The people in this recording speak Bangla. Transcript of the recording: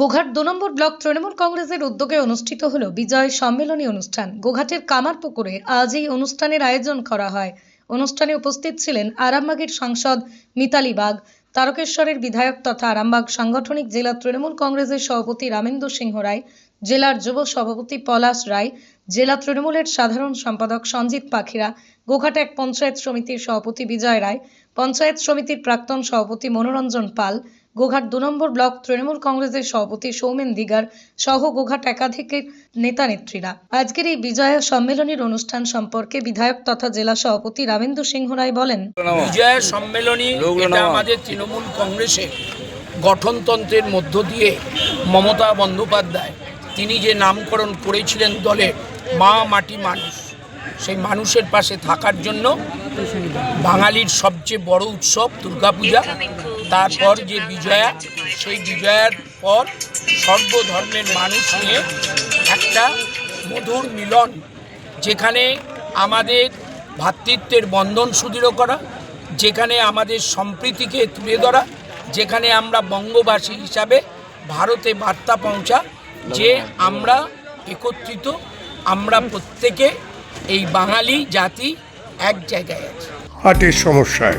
গোঘাট দু নম্বর ব্লক তৃণমূল কংগ্রেসের উদ্যোগে অনুষ্ঠিত হল বিজয় সম্মেলনী অনুষ্ঠান। গোঘাটের কামারপুকুরে আজ এই অনুষ্ঠানের আয়োজন করা হয়। অনুষ্ঠানে উপস্থিত ছিলেন আরামবাগের সাংসদ মিতালি বাগ, তারকেশ্বরের বিধায়ক তথা আরামবাগ সাংগঠনিক জেলা তৃণমূল কংগ্রেসের সভাপতি রামেন্দ্র সিংহ রায়, জেলার যুব সভাপতি পলাশ রায়, জেলা তৃণমূলের সাধারণ সম্পাদক সঞ্জিত পাখিরা, গোঘাট এক পঞ্চায়েত সমিতির সভাপতি বিজয় রায়, পঞ্চায়েত সমিতির প্রাক্তন সভাপতি মনোরঞ্জন পাল গোঘাট দু নম্বর ব্লক তৃণমূল কংগ্রেসের সভাপতি সৌমেন দিগার সহ গোঘাট একাধিকের নেতা নেত্রীরা আজকের এই বিজয়া সম্মেলনীর অনুষ্ঠান সম্পর্কে বিধায়ক তথা জেলা সভাপতি রামেন্দ্র সিংহ রায় বলেন বিজয়া সম্মেলনী। এটা আমাদের তৃণমূল কংগ্রেসের গঠনতন্ত্রের মধ্য দিয়ে মমতা বন্দ্যোপাধ্যায় তিনি যে নামকরণ করেছিলেন দলে মা মাটি মানুষ সেই মানুষের পাশে থাকার জন্য বাঙালির সবচেয়ে বড় উৎসব দুর্গাপূজা তারপর যে বিজয়া, সেই বিজয়ার পর সর্বধর্মের মানুষ নিয়ে একটা মধুর মিলন, যেখানে আমাদের ভ্রাতৃত্বের বন্ধন সুদৃঢ় করা, যেখানে আমাদের সম্প্রীতিকে তুলে ধরা, যেখানে আমরা বঙ্গবাসী হিসাবে ভারতে বার্তা পৌঁছা যে আমরা একত্রিত, আমরা প্রত্যেকে এই বাঙালি জাতি এক জায়গায় আছি। হার্টের সমস্যায়।